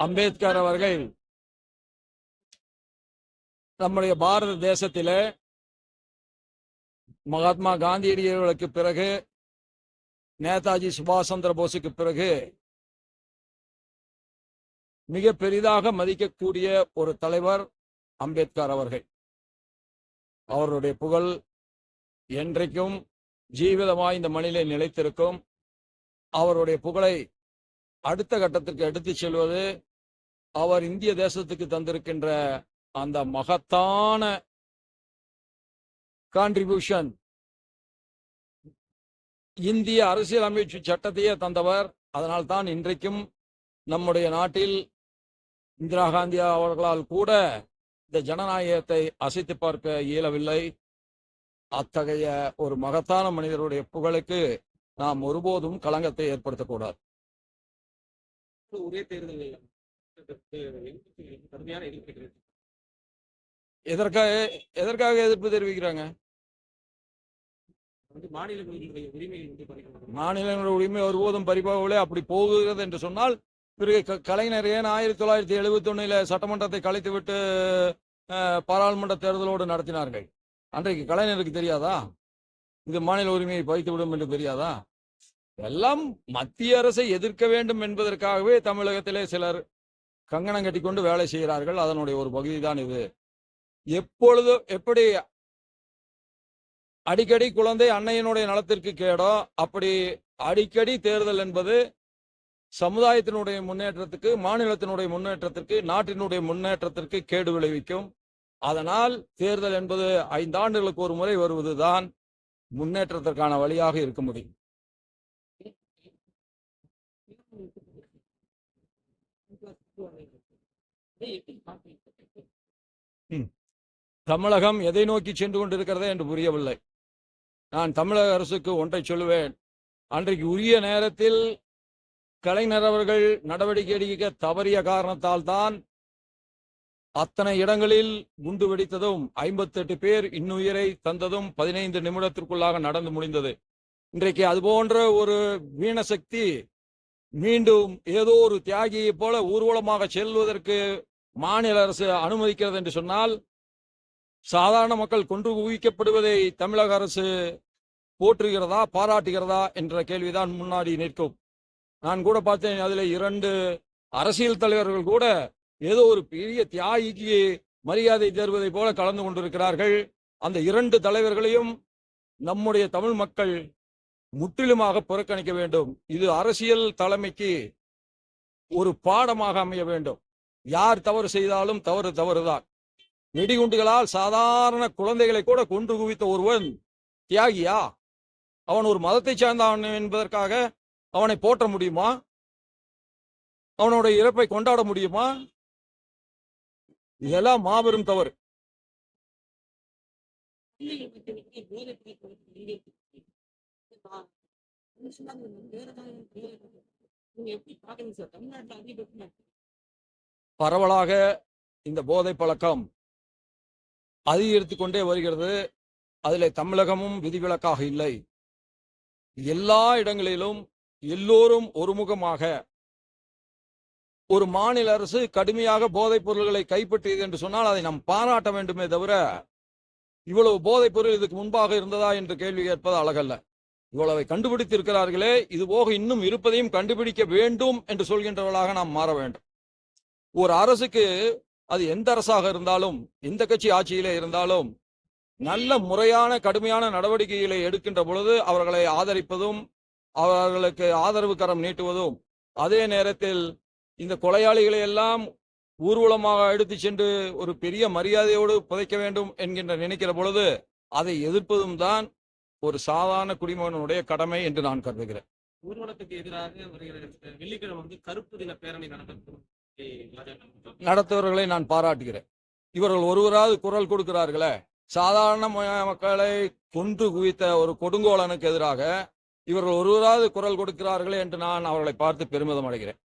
அம்பேத்கர் அவர்கள் நம்முடைய பாரத தேசத்திலே மகாத்மா காந்தியடிகளுக்கு பிறகு நேதாஜி சுபாஷ் சந்திர போஸுக்கு பிறகு மிக பெரிதாக மதிக்கக்கூடிய ஒரு தலைவர் அம்பேத்கர் அவர்கள். அவருடைய புகழ் என்றைக்கும் ஜீவிதமாய் இந்த மண்ணிலே நிலைத்திருக்கும். அவருடைய புகழை அடுத்த கட்டத்திற்கு எடுத்துச் செல்வது அவர் இந்திய தேசத்துக்கு தந்திருக்கின்ற அந்த மகத்தான கான்ட்ரிபியூஷன் இந்திய அரசியலமைப்பு சட்டத்தையே தந்தவர். அதனால் தான் இன்றைக்கும் நம்முடைய நாட்டில் இந்திரா காந்தி அவர்களால் கூட இந்த ஜனநாயகத்தை அசைத்து பார்க்க இயலவில்லை. அத்தகைய ஒரு மகத்தான மனிதருடைய புகழுக்கு நாம் ஒருபோதும் களங்கத்தை ஏற்படுத்தக்கூடாது. ஒரே தேர்தல் எதற்காக எதற்காக எதிர்ப்பு தெரிவிக்கிறாங்க? மாநிலங்களுடைய உரிமை ஒருபோதும் பறிப்பாகவில்லை. அப்படி போகுகிறது என்று சொன்னால் பிறகு கலைஞர் ஏன் ஆயிரத்தி தொள்ளாயிரத்தி எழுபத்தி ஒன்னில் சட்டமன்றத்தை கலைத்துவிட்டு பாராளுமன்ற தேர்தலோடு நடத்தினார்கள்? அன்றைக்கு கலைஞருக்கு தெரியாதா? இது மாநில உரிமையை பறித்துவிடும் என்று தெரியாதா? எல்லாம் மத்திய அரசை எதிர்க்க வேண்டும் என்பதற்காகவே தமிழகத்திலே சிலர் கங்கணம் கட்டிக்கொண்டு வேலை செய்கிறார்கள். அதனுடைய ஒரு பகுதி தான் இது. எப்பொழுது எப்படி அடிக்கடி குழந்தை அன்னையினுடைய நலத்திற்கு கேடோ அப்படி அடிக்கடி தேர்தல் என்பது சமுதாயத்தினுடைய முன்னேற்றத்துக்கு மாநிலத்தினுடைய முன்னேற்றத்திற்கு நாட்டினுடைய முன்னேற்றத்திற்கு கேடு விளைவிக்கும். அதனால் தேர்தல் என்பது ஐந்தாண்டுகளுக்கு ஒரு முறை வருவதுதான் முன்னேற்றத்திற்கான வழியாக இருக்க முடியும் எப்படி பார்க்கிறீங்க தமிழகம் எதை நோக்கி சென்று கொண்டிருக்கிறதே என்று புரியவில்லை. நான் தமிழக அரசுக்கு ஒன்றை சொல்லுவேன். அன்றைக்கு உரிய நேரத்தில் கலைஞர் அவர்கள் நடவடிக்கை எடுக்க தவறிய காரணத்தால் தான் அத்தனை இடங்களில் குண்டு வெடித்ததும் ஐம்பத்தெட்டு பேர் இன்னுயிரை தந்ததும் பதினைந்து நிமிடத்திற்குள்ளாக நடந்து முடிந்தது. இன்றைக்கு அது போன்ற ஒரு வீணசக்தி மீண்டும் ஏதோ ஒரு தியாகியை போல ஊர்வலமாக செல்வதற்கு மாநில அரசு அனுமதிக்கிறது என்று சொன்னால் சாதாரண மக்கள் கொன்று குவிக்கப்படுவதை தமிழக அரசு போற்றுகிறதா பாராட்டுகிறதா என்ற கேள்விதான் முன்னாடி நிற்கும். நான் கூட பார்த்தேன் அதில் இரண்டு அரசியல் தலைவர்கள் கூட ஏதோ ஒரு பெரிய தியாகிக்கு மரியாதை தருவதை போல கலந்து கொண்டிருக்கிறார்கள். அந்த இரண்டு தலைவர்களையும் நம்முடைய தமிழ் மக்கள் முற்றிலுமாக புறக்கணிக்க வேண்டும். இது அரசியல் தலைமைக்கு ஒரு பாடமாக அமைய வேண்டும். யார் தவறு செய்தாலும் தவறு தவறுதான். வெடிகுண்டுகளால் சாதாரண குழந்தைகளை கூட கொன்று குவித்த ஒருவன் தியாகியா? அவன் ஒரு மதத்தை சார்ந்தவன் என்பதற்காக அவனை போற்ற முடியுமா? அவனுடைய இறப்பை கொண்டாட முடியுமா? இதெல்லாம் மாபெரும் தவறு. பரவலாக இந்த போதை பழக்கம் அதிகரித்துக் கொண்டே வருகிறது. அதில் தமிழகமும் விதிவிலக்காக இல்லை. எல்லா இடங்களிலும் எல்லோரும் ஒருமுகமாக ஒரு மாநில அரசு கடுமையாக போதைப் பொருள்களை கைப்பற்றியது என்று சொன்னால் அதை நாம் பாராட்ட வேண்டுமே தவிர இவ்வளவு போதைப் பொருள் இதுக்கு முன்பாக இருந்ததா என்று கேள்வி கேட்பது அழகல்ல. இவ்வளவை கண்டுபிடித்திருக்கிறார்களே இது போக இன்னும் இருப்பதையும் கண்டுபிடிக்க வேண்டும் என்று சொல்கின்றவர்களாக நாம் மாற வேண்டும். ஒரு அரசுக்கு அது எந்த அரசாக இருந்தாலும் எந்த கட்சி ஆட்சியிலே இருந்தாலும் நல்ல முறையான கடுமையான நடவடிக்கைகளை எடுக்கின்ற பொழுது அவர்களை ஆதரிப்பதும் அவர்களுக்கு ஆதரவு கரம் நீட்டுவதும் அதே நேரத்தில் இந்த கொலையாளிகளை எல்லாம் ஊர்வலமாக எடுத்து சென்று ஒரு பெரிய மரியாதையோடு புதைக்க வேண்டும் என்கின்ற நினைக்கிற பொழுது அதை எதிர்ப்பதும் தான் ஒரு சாதாரண குடிமகனுடைய கடமை என்று நான் கருதுகிறேன். ஊர்வலத்துக்கு எதிராக வெள்ளிக்கிழமை வந்து கருப்பு தின பேரணி நடத்துவர்களை நான் பாராட்டுகிறேன். இவர்கள் ஒருவராவது குரல் கொடுக்கிறார்களே. சாதாரண மக்களை கொன்று குவித்த ஒரு கொடுங்கோலனுக்கு எதிராக இவர்கள் ஒருவராவது குரல் கொடுக்கிறார்களே என்று நான் அவர்களை பார்த்து பெருமிதம் அடைகிறேன்.